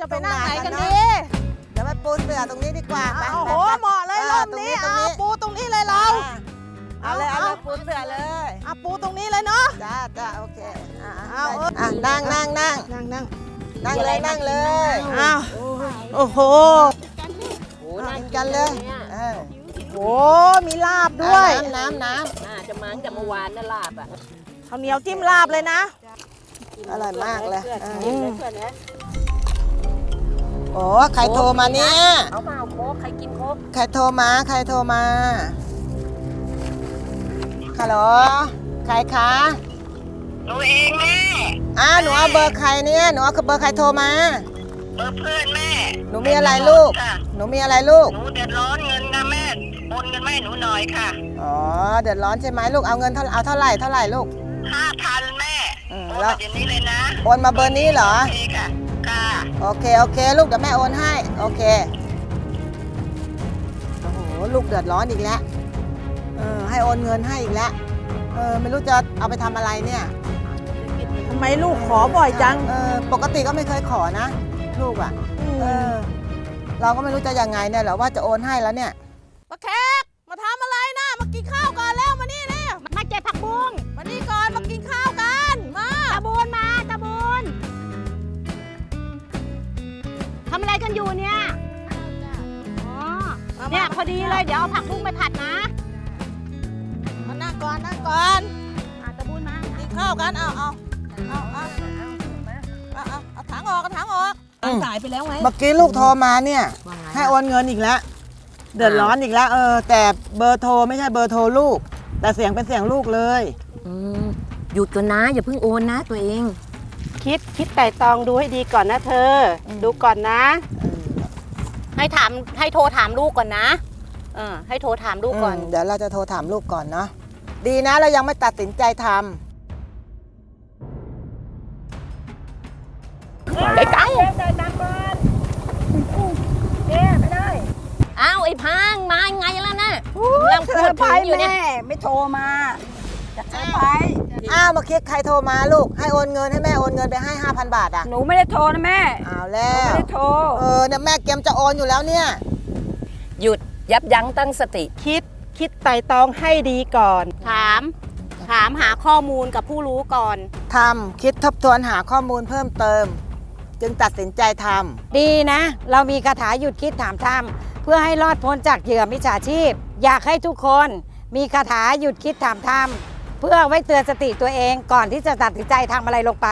จะไปนั่งไหนกันตรงไหนกันดีเนอะเดี๋ยวไปปูเสือตรงนี้ดีกว่าไปโอ้โหไปไปเหมาะเลยออร่มตรงนี้ตรงเอาปูตรงนี้เลยเรา เอาเลยเอาเลยเอาปูเสือเลยเอาปูตรงนี้เลยเนาะ จ้าจ้าโอเคอะเอาอะอะนั่งนั่งนั่งนั่งนั่งนั่งเลยนั่งเลยอ้าวโอ้โหโอ้นั่น่างกิกินกันเลยเนี่ยเออโอ้มีลาบด้วยเอาน้ำน้ำน้น่าจะมาตั้งแต่เมื่อวานน่ะลาบอะข้าวเหนียวจิ้มลาบเลยนะำอร่อยมากเลย โอ้ใครโทรมาเนี่ย เอามาเอาโค้กใครกินโค้กใครโทรมา ใครโทรมาฮัลโหลใครคะ หนูเองแม่ อ้าวหนูเอาเบอร์ใครเนี่ย หนูเอาเบอร์ใครโทรมา เบอร์เพื่อนแม่หนูมีอะไรลูก ค่ะหนูมีอะไรลูก หนูเดือดร้อนเงินนะแม่โอนเงินแม่หนูหน่อยค่ะอ๋อ เดือดร้อนใช่ไหมลูก เอาเงินเท่าเอาเท่าไหร่เท่าไหร่ลูก ห้าพันแม่อืมโอนแล้ว มาเดี๋ยวนี้เลยนะโอนมาเบอร์นี้เหรอ โอเคค่ะค่ะ โอเค โอเค ลูกเดี๋ยวแม่โอนให้ โอเค โอ้โห ลูกเดือดร้อนอีกแล้ว เออ ให้โอนเงินให้อีกแล้ว เออ ไม่รู้จะเอาไปทำอะไรเนี่ย ทำไมลูกขอบ่อยจังเออปกติก็ไม่เคยขอนะ ลูกอะ เออ เราก็ไม่รู้จะยังไงเนี่ยเหรอว่าจะโอนให้แล้วเนี่ย มาแขกมาทำอะไรนะมากินข้าว ทำอะไรกันอยู่เนี่ย อ๋อ เนี่ยพอดีเลยเดี๋ยวเอาผักบุ้งไปผัดนะมานั่งก่อนนั่งก่อนอะตะบูนมากินข้าวกันเอาเอาเอาเอาเอาเอาเอาถังออกเอาถังออกอืม สายไปแล้วไงเมื่อกี้ลูกโทรมาเนี่ยว่าไงให้โอนเงินอีกแล้ว เดือดร้อนอีกแล้ว เออ แต่เบอร์โทรไม่ใช่เบอร์โทรลูก แต่เสียงเป็นเสียงลูกเลย อืมหยุดก่อนนะ อย่าเพิ่งโอนนะตัวเอง คิดคิดไต่ตองดูให้ดีก่อนนะเธอ ดูก่อนนะ ให้ถามให้โทรถามลูกก่อนนะเออให้โทรถามลูกก่อนอืมเดี๋ยวเราจะโทรถามลูกก่อนเนาะดีนะเรายังไม่ตัดสินใจทได้ตังค์อ้าวไอ้พังมาไงแล้วนะกำลังพูดถึงอยู่เนี่ยไม่โทรมา จะเซอร์ไพรส์ำอ้าวเมื่อกี้ใครโทรมาลูก ให้โอนเงินให้แม่โอนเงินไปให้ 5,000 บาทอะหนูไม่ได้โทรนะแม่อ้าวหแล้นูไม่ว ได้โทร เออเนี่ยแม่เกมจะโอนอยู่แล้วเนี่ย หยุดยับยั้งตั้งสติ คิดคิดไต่ตองให้ดีก่อน ถาม ถามหาข้อมูลกับผู้รู้ก่อน ทำคิดทบทวนหาข้อมูลเพิ่มเติม จึงตัดสินใจทำดีนะ เรามีคาถาหยุดคิดถามทำเพื่อให้รอดพ้นจากเหยื่อมิจฉาชีพ อยากให้ทุกคนมีคาถาหยุดคิดถามทำ เพื่อไว้เตือนสติตัวเองก่อนที่จะตัดสินใจทำอะไรลงไป